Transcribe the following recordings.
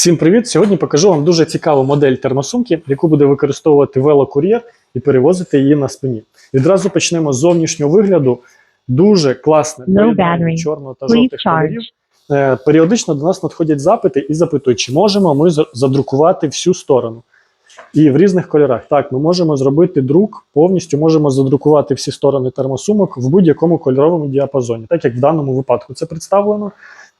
Всім привіт! Сьогодні покажу вам дуже цікаву модель термосумки, яку буде використовувати велокур'єр і перевозити її на спині. Відразу почнемо з зовнішнього вигляду. Дуже класне No чорного та жовтих кольорів. Е, Періодично до нас надходять запити і запитують, чи можемо ми за- задрукувати всю сторону. І в різних кольорах. Так, ми можемо зробити друк, повністю можемо задрукувати всі сторони термосумок в будь-якому кольоровому діапазоні, так як в даному випадку це представлено.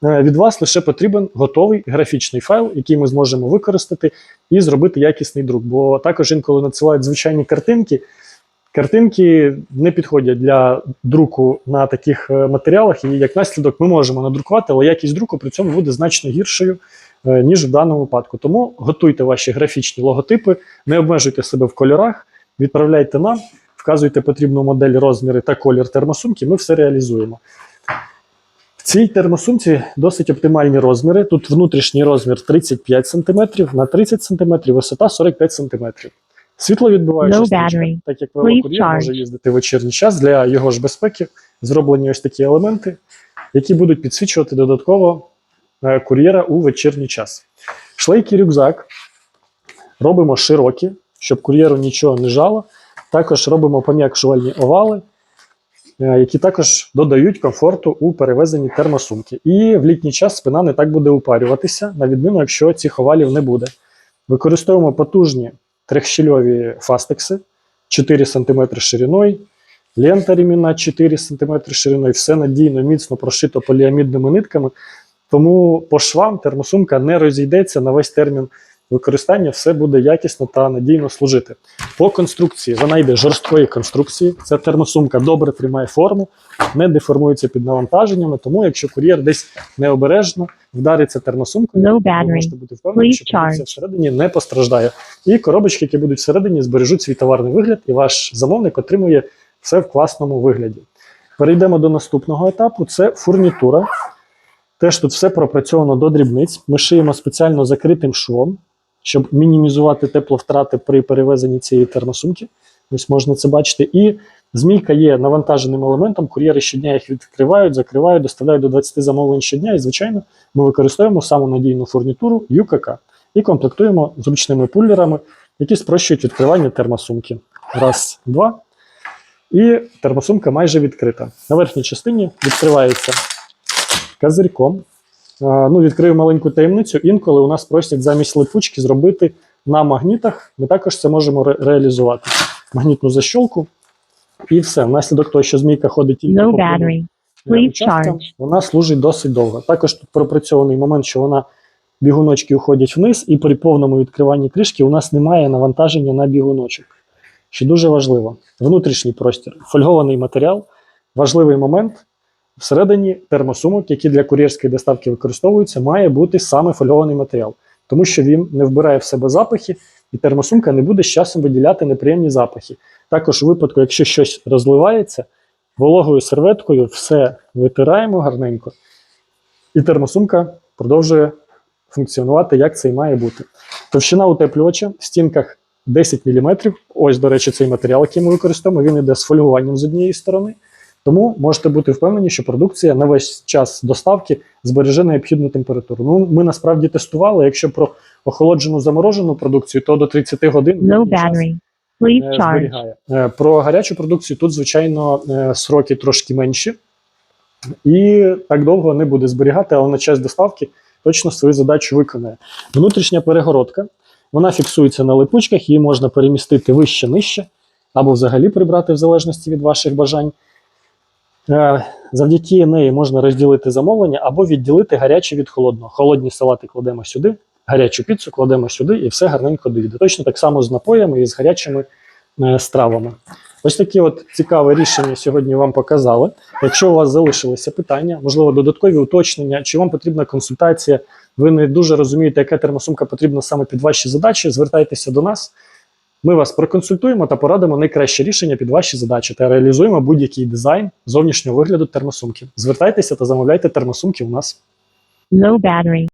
Е, Від вас лише потрібен готовий графічний файл, який ми зможемо використати і зробити якісний друк. Бо також інколи надсилають звичайні картинки. Картинки не підходять для друку на таких е, матеріалах, і як наслідок ми можемо надрукувати, але якість друку при цьому буде значно гіршою, ніж в даному випадку. Тому готуйте ваші графічні логотипи, не обмежуйте себе в кольорах, відправляйте нам, вказуйте потрібну модель, розміри та колір термосумки. Ми все реалізуємо. В цій термосумці досить оптимальні розміри. Тут внутрішній розмір 35 см, на 30 см, висота 45 см. Світловідбиваюча No так як велокур'єр може їздити в вечірній час. Для його ж безпеки зроблені ось такі елементи, які будуть підсвічувати додатково е, кур'єра у вечірній час. Шлейкий рюкзак робимо широкі, щоб кур'єру нічого не жало. Також робимо пом'якшувальні овали, е, які також додають комфорту у перевезенні термосумки. І в літній час спина не так буде упарюватися, на відміну, якщо цих овалів не буде. Використовуємо потужні трьохщільові фастекси 4 см шириною, лента ремінна 4 см шириною, все надійно, міцно прошито поліамідними нитками. Тому по швам термосумка не розійдеться на весь термін використання, все буде якісно та надійно служити. По конструкції вона йде жорсткої конструкції. Ця термосумка добре тримає форму, не деформується під навантаженнями. Тому, якщо кур'єр десь необережно вдариться термосумкою, No ви можете бути впевнені, що продукція всередині не постраждає. І коробочки, які будуть всередині, збережуть свій товарний вигляд, і ваш замовник отримує все в класному вигляді. Перейдемо до наступного етапу: це фурнітура. Теж тут все пропрацьовано до дрібниць. Ми шиємо спеціально закритим швом, щоб мінімізувати тепловтрати при перевезенні цієї термосумки. Ось можна це бачити. І змійка є навантаженим елементом. Кур'єри щодня їх відкривають, закривають, доставляють до 20 замовлень щодня. І, звичайно, ми використовуємо саму надійну фурнітуру ЮКК і комплектуємо зручними пуллерами, які спрощують відкривання термосумки. Раз, два. І термосумка майже відкрита. На верхній частині відкривається козирьком. Ну, відкрию маленьку таємницю. Інколи у нас просять замість липучки зробити на магнітах. Ми також це можемо ре- реалізувати. Магнітну защолку. І все. Внаслідок того, що змійка ходить тільки No по battery. вона служить досить довго. Також тут пропрацьований момент, що вона бігуночки уходять вниз, і при повному відкриванні кришки у нас немає навантаження на бігуночок. Що дуже важливо. Внутрішній простір, фольгований матеріал, важливий момент. Всередині термосумок, які для кур'єрської доставки використовуються, має бути саме фольгований матеріал, тому що він не вбирає в себе запахи, і термосумка не буде з часом виділяти неприємні запахи. Також у випадку, якщо щось розливається, вологою серветкою все витираємо гарненько, і термосумка продовжує функціонувати, як це і має бути. Товщина утеплювача в стінках 10 мм. Ось, до речі, цей матеріал, який ми використовуємо, він іде з фольгуванням з однієї сторони. Тому можете бути впевнені, що продукція на весь час доставки збереже необхідну температуру. Ну, ми насправді тестували. Якщо про охолоджену заморожену продукцію, то до 30 годин No battery. е, Please charge. зберігає. Е, Про гарячу продукцію тут, звичайно, е, сроки трошки менші, і так довго не буде зберігати, але на час доставки точно свою задачу виконає. Внутрішня перегородка вона фіксується на липучках, її можна перемістити вище нижче, або взагалі прибрати в залежності від ваших бажань. Е, Завдяки неї можна розділити замовлення або відділити гаряче від холодного. Холодні салати кладемо сюди, гарячу піцу кладемо сюди і все гарненько доїде. Точно так само з напоями і з гарячими е, стравами. Ось такі от цікаве рішення сьогодні вам показали. Якщо у вас залишилися питання, можливо, додаткові уточнення, чи вам потрібна консультація, ви не дуже розумієте, яка термосумка потрібна саме під ваші задачі, звертайтеся до нас. Ми вас проконсультуємо та порадимо найкраще рішення під ваші задачі та реалізуємо будь-який дизайн зовнішнього вигляду термосумки. Звертайтеся та замовляйте термосумки у нас. Low battery.